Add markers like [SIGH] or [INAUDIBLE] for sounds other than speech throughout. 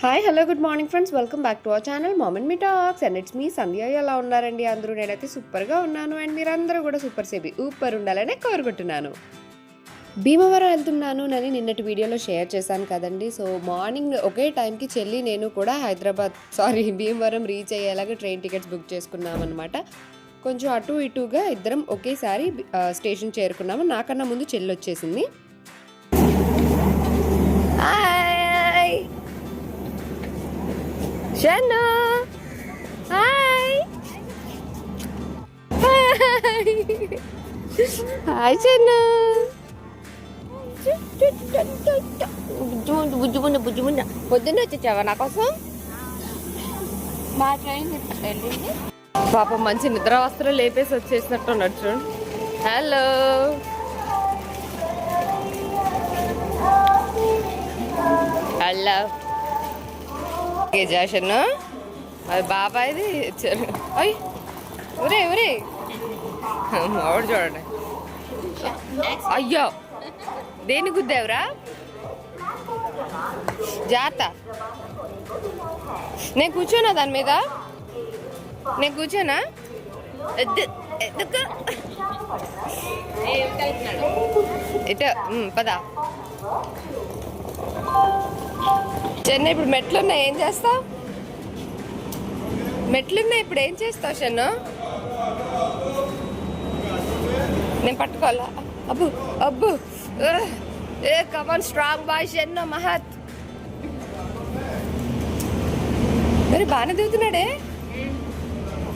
Hi hello good morning friends welcome back to our channel mom and me talks and it's me Sandhya ఎలా ఉన్నారండి అందరూ? నేనైతే సూపర్గా ఉన్నాను. అండ్ మీరందరూ కూడా సూపర్ సేబీ ఊపర్ ఉండాలని కోరుకుంటున్నాను. భీమవరం వెళ్తున్నాను అని నిన్నటి వీడియోలో షేర్ చేశాను కదండి. సో మార్నింగ్ ఒకే టైంకి చెల్లి నేను కూడా హైదరాబాద్ సారీ భీమవరం రీచ్ అయ్యేలాగా ట్రైన్ టికెట్స్ బుక్ చేసుకున్నామన్నమాట. కొంచెం అటు ఇటుగా ఇద్దరం ఒకేసారి స్టేషన్ చేరుకున్నాము. నాకన్నా ముందు చెల్లి వచ్చేసింది. Hi Shannu hi hi Shannu బుజ్జుముండు బుజ్జుముండు బుజ్జుముండ పొద్దున్న వచ్చేసావా నా కోసం? మా ట్రైన్ వెళ్ళింది. పాప మంచి నిద్ర వస్త్రం లేపేసి వచ్చేసినట్టు ఉన్నాడు చూడు. Hello hello Jashan. అది బాబాయ్ది ఇచ్చారు అయ్ ఒరే ఒరే మావాడు చూడండి. అయ్యో దేని గుద్దావురా? జాత. నేను కూర్చోనా దాని మీద? నేను కూర్చోనా? ఎద్దు పదా. చెన్న ఇప్పుడు మెట్లున్నాయి ఏం చేస్తావు? మెట్లున్నాయి ఇప్పుడు ఏం చేస్తావు చెన్ను నేను పట్టుకోవాలా? అబ్బు అబ్బు. ఏ కమన్ స్ట్రాంగ్ బాయ్ చెన్ను మహత్. మరి బాగానే దిగుతున్నాడే?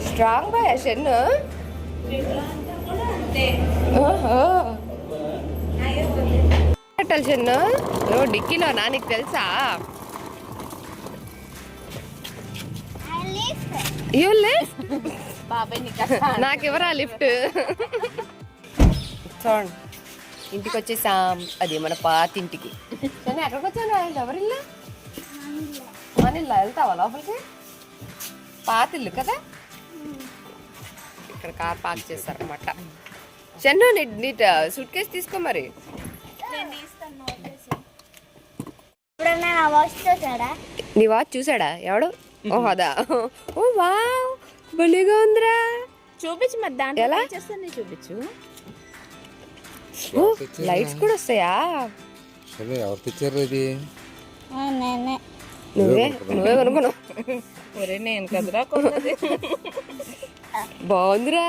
Strong bye Shannu? ఓహో. పెట్టాలి షెన్ను ఓ డిక్కీలో నా నీకు తెలుసా? నీకు నాకెవరా లిఫ్ట్? చూడండి. ఇంటికి వచ్చేసాం అది మన పాత ఇంటికి. కానీ ఎక్కడికి వచ్చాను ఎవరిల్లు మన ఇల్లు? వెళ్తావా లోపలికి? పాత ఇల్లు కదా? ఇక్కడ కార్ పార్క్ చేస్తారనమాట చెన్ను నీ నీట్ సూట్ కేసు తీసుకో మరి. నా వాచ్ చూసాడా? నీ వాచ్ చూసాడా ఎవడు? ఓ అదా. ఓ వావ్! భలేగా ఉందిరా. చూపించు మరి దాంట్లో ఎలా? చేస్తాను చూపించు. ఓ లైట్స్ కూడా వస్తాయా? సరే ఎవరు తెచ్చారు ఇది? నేనే. నువ్వే నువ్వే కొనుక్కున్నావు. ఒరే నేను కదరా కొన్నది. [LAUGHS] బాగుందిరా.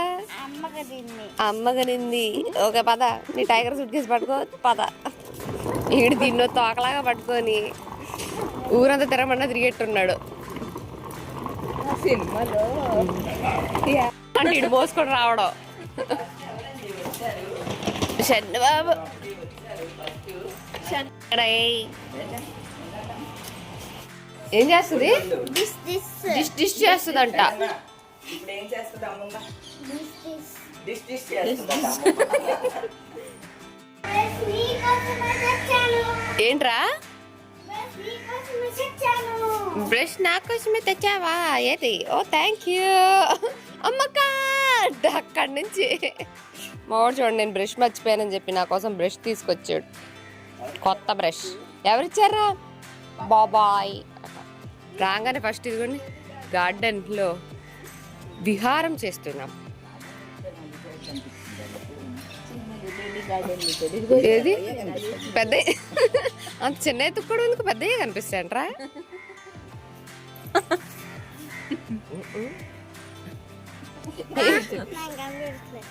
అమ్మగనింది. ఓకే పద. నీ టైగర్ సూట్ కేసు పట్టుకో. పద. ఈడు దీన్నో తోకలాగా పట్టుకొని ఊరంతా తిరగమన్నా తిరిగేట్టున్నాడు. అంటే ఇడు మోసుకొని రావడం. చంద్రబాబు చంద్రయ్య. ఏం చేస్తుంది? డిష్ డిష్ చేస్తుందంట. దిస్ దిస్ మీకోసమే తెచ్చాను ఏంట్రా? బ్రష్ నా కోసమే తెచ్చావా? ఏది? ఓ థ్యాంక్ యూ అమ్మక్క! అక్కడి నుంచి. మావాడు చూడండి నేను బ్రష్ మర్చిపోయానని చెప్పి నా కోసం బ్రష్ తీసుకొచ్చాడు. కొత్త బ్రష్ ఎవరిచ్చారా? బాబాయ్. రాగానే ఫస్ట్ ఇదిగోండి గార్డెన్లో విహారం చేస్తున్నాం. ఏది? పెద్ద అంత చిన్న ఎత్తుకు కూడా ఎందుకు? పెద్దగా కనిపిస్తాయంట్రా.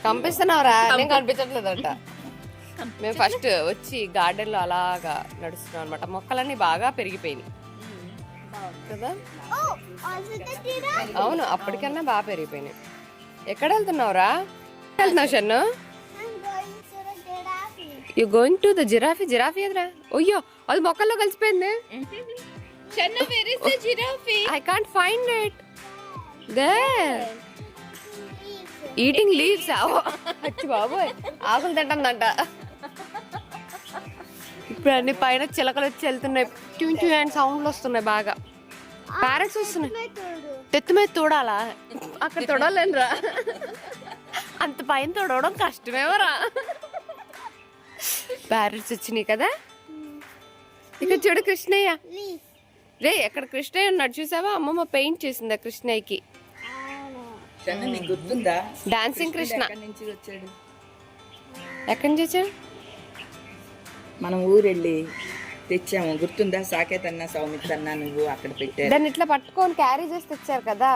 కనిపిస్తున్నావురా నేను కనిపించట్లేదంట. మేము ఫస్ట్ వచ్చి గార్డెన్లో అలాగా నడుస్తున్నాం అనమాట మొక్కలన్నీ బాగా పెరిగిపోయినాయి. కదా అవును అప్పటికన్నా బాగా పెరిగిపోయినాయి. ఎక్కడ వెళ్తున్నావురా వెళ్తున్నావు Shannu I'm going to the giraffe. You going to the giraffe? Giraffe ఎదురా? అయ్యో అది మొక్కల్లో కలిసిపోయింది. I can't find it they. Eating leaves అచ్చి బాబోయ్. ఆకులు తింటుందంట. ఇప్పుడు అన్ని పైన చిలకలు వచ్చి వెళ్తున్నాయి. ట్యూ ట్యూ అండ్ సౌండ్లు వస్తున్నాయి బాగా. ప్యారెట్స్ వస్తున్నాయి. తెత్తి మీద తోడాలా? అక్కడ తొడలేనురా. అంత పైన తొడవడం కష్టమేమరా. ప్యారెట్స్ వచ్చినాయి కదా? ఇక్కడ చూడు కృష్ణయ్య. రే ఎక్కడ కృష్ణయ్య ఉన్నాడు చూసావా? అమ్మమ్మ పెయింట్ చేసింది కృష్ణయ్యకి. గుర్తుందా? డాన్సింగ్ కృష్ణ. ఎక్కడి నుంచి వచ్చాడు? ఎక్కడి నుంచి వచ్చాడు? మనం ఊరెళ్ళి తెచ్చాము. గుర్తుందా? సాకేత్ అన్న సౌమిత్ అన్న నువ్వు అక్కడ పెట్టారు. దాన్ని ఇట్లా పట్టుకొని క్యారీ చేసి తెచ్చారు కదా?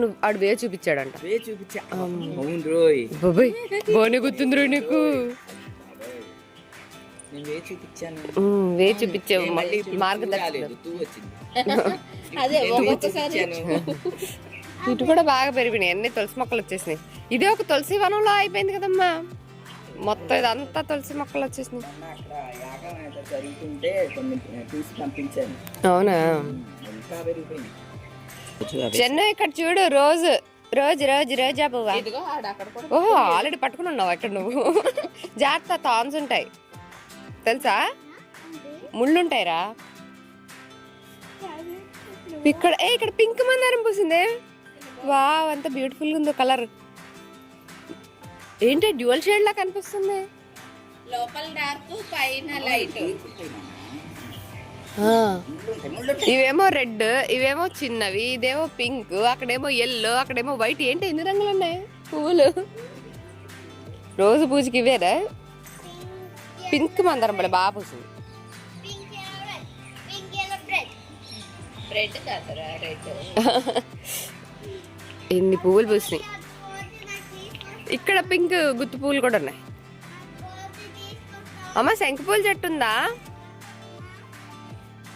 నువ్వు ఆడు వే చూపించాడంట. వే చూపించా. అవును రోయ్. బాబాయ్ బాగానే గుర్తుందిరా నీకు. నేను వే చూపించాను. ఉమ్, వే చూపించావు. మళ్ళీ మార్గదర్శనం [LAUGHS] అదే ఒక్కొక్కసారి [LAUGHS] ఇటు కూడా బాగా పెరిగినాయి. అన్ని తులసి మొక్కలు వచ్చేసినాయి. ఇదే ఒక తులసి వనంలో అయిపోయింది కదమ్మా. మొత్తం ఇదంతా తులసి మొక్కలు వచ్చేసినాయి. మొన్న అక్కడ యాగం ఏదో జరుగుతుంటే కొన్ని తీసి పంపించాను అవునా? ఇంకా పెరిగిపోయింది చెన్నై ఇక్కడ చూడు రోజు రోజు రోజు రోజా పువ్వా. ఇదిగో ఆడ అక్కడ కూడా ఓహో ఆల్రెడీ పట్టుకుని ఉన్నావు ఇక్కడ నువ్వు? జాగ్రత్త థాన్స్ ఉంటాయి. తెలుసా? ముళ్ళు ఉంటాయిరా. ఇక్కడ ఏ ఇక్కడ పింక్ మందారం పూసిందే. వావ్ అంత బ్యూటిఫుల్ ఉందో కలర్. ఏంటి డ్యూయల్ షేడ్ లా కనిపిస్తుంది? లోపల డార్క్ పైన లైట్. ఇవేమో రెడ్ ఇవేమో చిన్నవి ఇదేమో పింక్ అక్కడేమో ఎల్లో అక్కడేమో వైట్ ఏంటి ఎన్ని రంగులు ఉన్నాయి? పువ్వులు. రోజు పూజకి ఇవేరా పింక్ మందారం బలే బాగా పూసింది ఎన్ని పువ్వులు పూసినాయి? ఇక్కడ పింక్ గుత్తి పువ్వులు కూడా ఉన్నాయి. అమ్మ శంకు పూల చెట్టు ఉందా?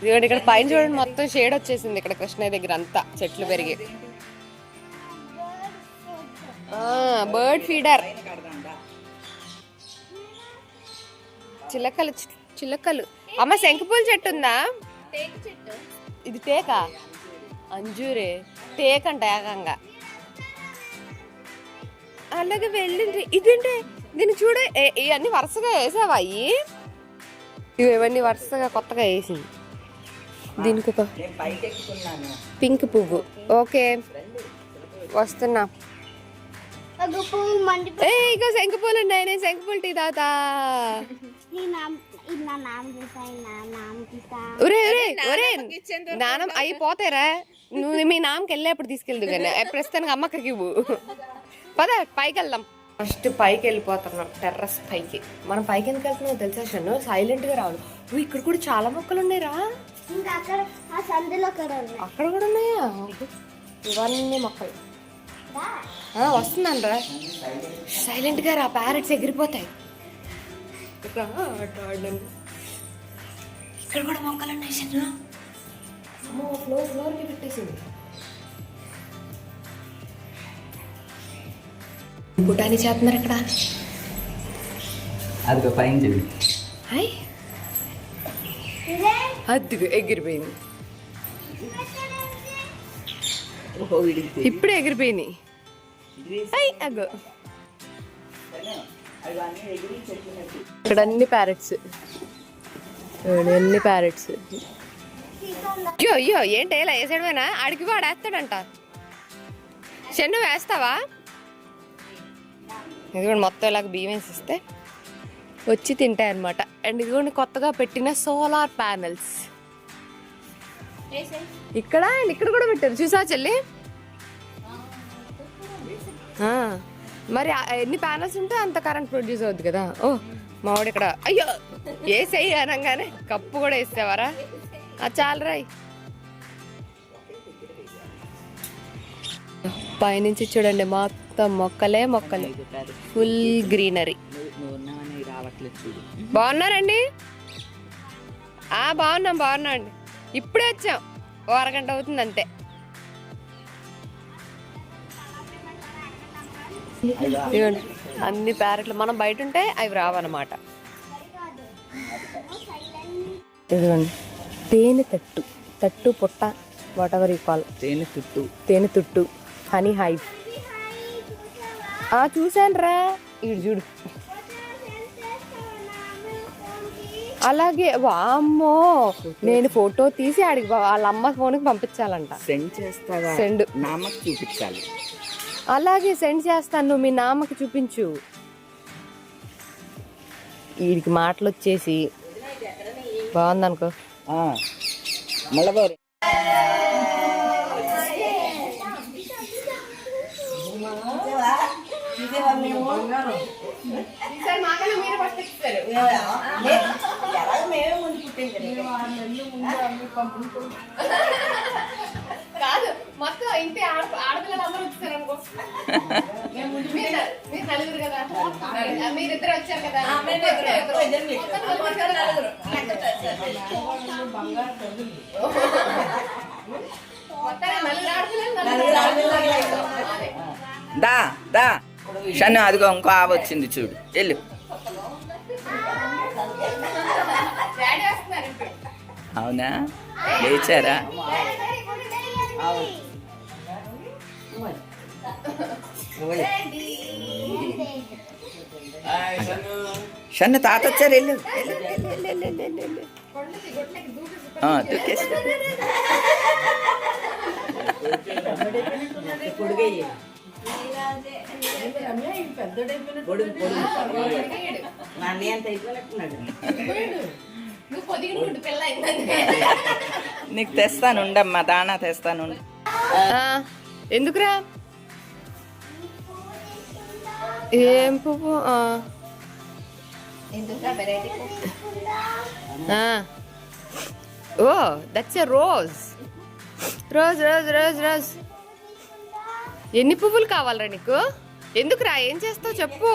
ఇదిగోండి ఇక్కడ పైన చూడండి మొత్తం షేడ్ వచ్చేసింది ఇక్కడ కృష్ణయ్య దగ్గర అంతా చెట్లు పెరిగి. బర్డ్ ఫీడర్ చిలకలు చిలకలు. అమ్మ శంకుపూల చెట్టు ఉందా? ఇది టేకా అంజూరే. టేక్ అంట ఏకంగా. అలాగే వెళ్ళింది ఇదేంటి? దీన్ని చూడే ఏ- ఇవన్నీ వరుసగా వేసావా? అయ్యి ఇవి ఇవన్నీ వరుసగా కొత్తగా వేసింది. దీనికి ఒక పైకి పువ్వు. ఓకే. వస్తున్నా. ఏ ఇక శంకుపూలు ఉన్నాయి. నేను శంకుపూలు టీ తాతా. ఒరే నువ్వు మీ నామకి వెళ్ళేప్పుడు తీసుకెళ్దు కానీ ప్రస్తుతానికి అమ్మకి ఇవ్వు పద పైకి వెళ్దాం ఫస్ట్ పైకి వెళ్ళిపోతున్నాం టెర్రస్ పైకి. మనం పైకి ఎందుకు వెళ్తున్నాం తెలుసా షన్ను? సైలెంట్గా రావాలి ఇక్కడ కూడా చాలా మొక్కలు ఉన్నాయిరా అక్కడ ఆ సందులో కూడా ఉన్నాయి. అక్కడ కూడా ఉన్నాయా? ఇవన్నీ మొక్కలు. ఆ, వస్తున్నాను రా. సైలెంట్గా రా ప్యారెట్స్ ఎగిరిపోతాయి. ఇక్కడ కూడా మొక్కలు ఉన్నాయి షన్ను. అమ్మో ఫ్లోర్ ఫ్లోర్కి పెట్టేసింది. బుటాని చేస్తున్నారు ఇక్కడ అది పైన చూడు హాయ్. అద్దుగు ఎగిరిపోయింది. ఇప్పుడే ఎగిరిపోయినాయి అయ్ అగో. ఇక్కడ అన్ని ప్యారెట్స్. అన్ని ప్యారెట్స్. అయ్యో అయ్యో ఏంటి ఇలా వేసాడమేనా ఆడికి వాడు వేస్తాడంట. చెన్ను వేస్తావా? ఇదిగోండి మొత్తం ఇలాగ బియ్యం వేసిస్తే వచ్చి తింటాయి అనమాట అండ్ ఇదిగోండి కొత్తగా పెట్టిన సోలార్ ప్యానెల్స్. ఇక్కడ అండ్ ఇక్కడ కూడా పెట్టారు. చూసా చెల్లి? మరి ఎన్ని ప్యానల్స్ ఉంటే అంత కరెంట్ ప్రొడ్యూస్ అవుద్ది కదా. ఓ మావాడు ఇక్కడ అయ్యో వేసేయి అనగానే కప్పు కూడా వేసేవారా? ఆ చాలు రాయి. పైనుంచి చూడండి మా మొత్తం మొక్కలే మొక్కలే. ఫుల్ గ్రీనరీ బాగున్నారండి? ఆ బాగున్నాం బాగున్నాం. అండి ఇప్పుడే వచ్చాం. ఓ అరగంట అవుతుంది అంతే. అన్ని ప్యారెట్లు మనం బయట ఉంటే అవి రావన్నమాట. ఇదిగోండి తేనె తట్టు. తట్టు పుట్ట వాట్ ఎవర్ ఈ కాల్ తేనె చుట్టూ తేనె తుట్టు. హనీ హైవ్ ఆ చూశాను రా చూడు. అలాగే వామ్మో. నేను ఫోటో తీసి ఆడికి ప- వాళ్ళ అమ్మ ఫోన్కి పంపించాలంట. సెండ్ చేస్తావా? సెండ్ నామకు చూపించాలి. అలాగే సెండ్ చేస్తాను నువ్వు మీ నాన్నకి చూపించు. వీడికి మాటలు వచ్చేసి బాగుందనుకో ముళ్ళబోరు ఈసారి మాకన్నా మీరే ఫస్ట్ ఇస్తారు కాదు మొత్తం ఇంటి ఆడ ఆడపిల్లలు అందరూ వచ్చారు అనుకో మీరు నలుగురు కదా మీరిద్దరు వచ్చారు కదా మొత్తం నలుగురు మొత్తం నలుగురు ఆడపిల్లలు దా దా. షన్ను అదిగో ఇంకో ఆవ వచ్చింది చూడు. వెళ్ళు. అవునా? లేచారా? షన్ను తాత వచ్చారు వెళ్ళు. వెళ్ళు, వెళ్ళు, దూకేసి. నీకు తెస్తాను ఉండమ్మా దానా తెస్తాను. ఎందుకురా? ఏం పువ్వు? ఓ that's a rose. Rose rose rose rose. ఎన్ని పువ్వులు కావాలరా నీకు? ఎందుకురా? ఏం చేస్తావు చెప్పు.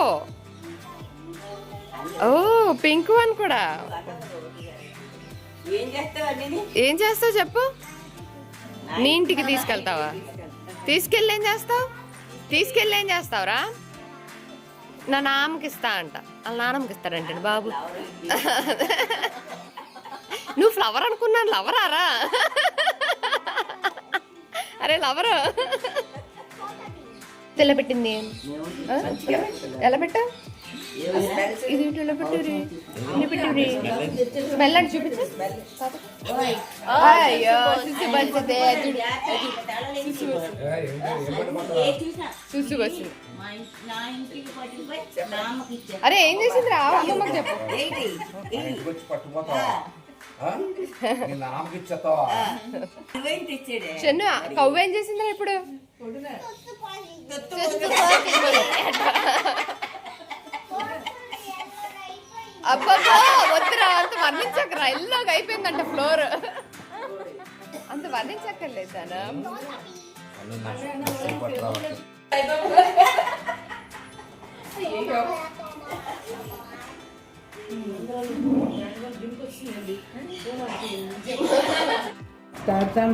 ఓ పింక్ వన్ కూడా. ఏం చేస్తావు చెప్పు. నీ ఇంటికి తీసుకెళ్తావా? తీసుకెళ్ళి ఏం చేస్తావు? తీసుకెళ్ళి ఏం చేస్తావురా? నా నాన్నకి ఇస్తా అంట. వాళ్ళ నాన్నమ్మకి ఇస్తాడంటండి బాబు. నువ్వు ఫ్లవర్ అనుకున్నాను లవరారా? అరే లవర్. ఎలా పెట్టింది ఆ? ఎలా పెట్టా? ఇది పెట్టారు పెట్టారు స్మెల్ అంటే చూపించు. అయ్యో అరే ఏం చేసింది రా అమ్మమ్మకి చెప్పు. చెన్ను కవ్వు ఏం చేసిందిరా ఇప్పుడు? అబ్బబ్బా వద్దురా అంత వర్ణించకరా. ఎల్లోగా అయిపోయిందంట ఫ్లోర్. అంత వర్ణించక్కర్లేదు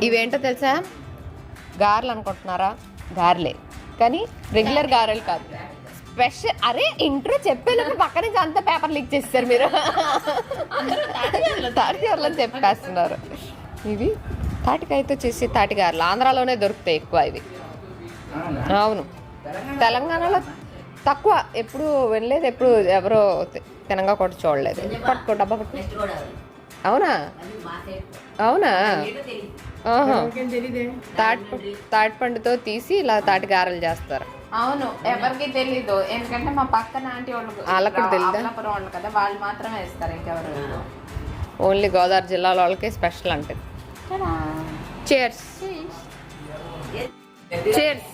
ఇవేంటో తెలుసా? గారెలు అనుకుంటున్నారా? గారెలే. కానీ రెగ్యులర్ గారెలు కాదు. స్పెషల్ అరే ఇంట్రో చెప్పేటప్పుడు పక్క నుంచి అంత పేపర్ లీక్ చేస్తారు మీరు. తాటికాయలు అని చెప్పేస్తున్నారు. ఇవి తాటికాయతో చేసే తాటికాయలు ఆంధ్రాలోనే దొరుకుతాయి ఎక్కువ ఇవి. అవును? తెలంగాణలో? తక్కువ. ఎప్పుడు వినలేదు ఎప్పుడు ఎవరో తినంగా కూడా చూడలేదు. పట్టుకో డబ్బా పట్టుకో. అవునా? అవునా. తాటి తాటి పండుతో తీసి ఇలా తాటి గారెలు చేస్తారు. అవును ఎవరికి తెలీదు. ఎందుకంటే మా పక్కన ఆంటీ వాళ్ళు వాళ్ళకి కూడా తెలీదా? అమలాపురం వాళ్ళు కదా వాళ్ళు మాత్రమే ఇస్తారు ఇంకెవరు. ఓన్లీ గోదావరి జిల్లాలో వాళ్ళకి స్పెషల్ అంటది. చేర్స్ చేర్స్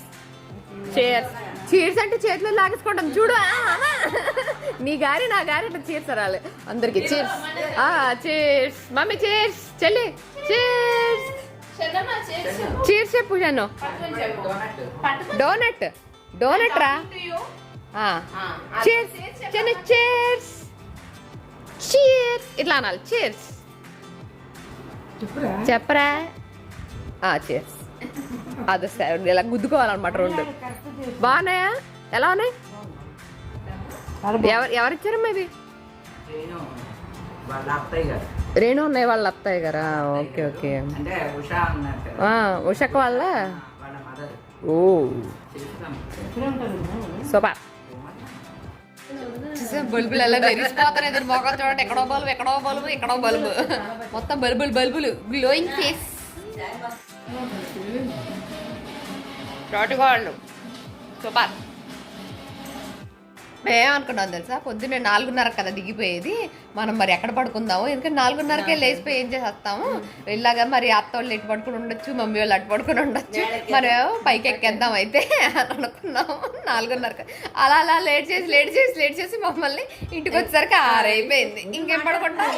చేర్స్ చీర్స్ అంటే చేతిలో లాగేసుకుంటాం చూడు. నీ గారి నా గారి అంటే చీర్స్ రాలి అందరికి. చీర్స్ చీర్స్ మమ్మీ చీర్స్ చెల్లి. చీర్స్ చెప్పు జాను. డోనట్. డోనట్ రా. చీర్స్. చిన్న చీర్స్. చీర్స్ ఇట్లా అనాలి. చీర్స్. చెప్పరా? చీర్స్. అదే సరే ఇలా గుద్దుకోవాలన్నమాట రెండు. బాగున్నాయా? ఎలా ఉన్నాయి? ఎవరు అత్తయ్య గారు. రేణు ఉన్నాయి వాళ్ళ అత్తయ్య గారా? Okay okay. అంటే ఉషా ఉన్నారు కదా. ఆ, ఉషక్క వాళ్ళ? వాళ్ళ మదర్ ఓ. సూపర్. బల్బులు ఎలా మెరిసిపోతారు ఎదురు మొగం చూడండి. ఎక్కడో బల్బు ఎక్కడో బల్బు ఎక్కడో బల్బు. మొత్తం బల్బులు బల్బులు. గ్లోయింగ్ ఫేస్ తోటగాళ్ళు సూపర్. మేమేమనుకున్నాం తెలుసా? పొద్దున్నే నాలుగున్నర కదా దిగిపోయేది. మనం మరి ఎక్కడ పడుకుందాము? ఎందుకంటే నాలుగున్నరకే లేచిపోయి ఏం చేసేస్తాము? ఇలాగా మరి అత్త వాళ్ళు ఇటు పడుకుని ఉండొచ్చు మమ్మీ వాళ్ళు అటు పడుకుని ఉండొచ్చు. మనమేమో పైకి ఎక్కేద్దాం అయితే అని అనుకున్నాము. నాలుగున్నరకు. అలా అలా లేట్ చేసి లేట్ చేసి లేట్ చేసి మమ్మల్ని ఇంటికి వచ్చేసరికి ఆరైపోయింది. ఇంకేం పడుకుంటాం?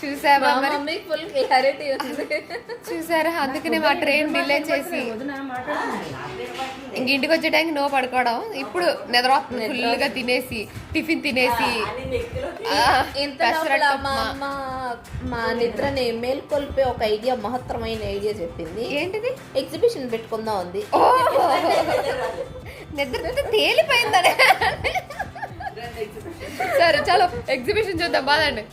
చూసావా మరి? చూసారా? అందుకనే మా ట్రైన్ డిలే చేసి ఇంక ఇంటికి వచ్చే టైంకి నో పడుకోవడం. ఇప్పుడు నిద్ర వస్తుంది ఫుల్గా తినేసి టిఫిన్ తినేసి. మా ఉప్మా. అమ్మ మా నిద్రని మేల్కొల్పే ఒక ఐడియా మహత్తరమైన ఐడియా చెప్పింది. ఏంటిది? ఎగ్జిబిషన్ పెట్టుకుందాం ఉంది నిద్ర తేలిపోయిందనే. సరే చలో ఎగ్జిబిషన్ చూద్దాం బాదండి.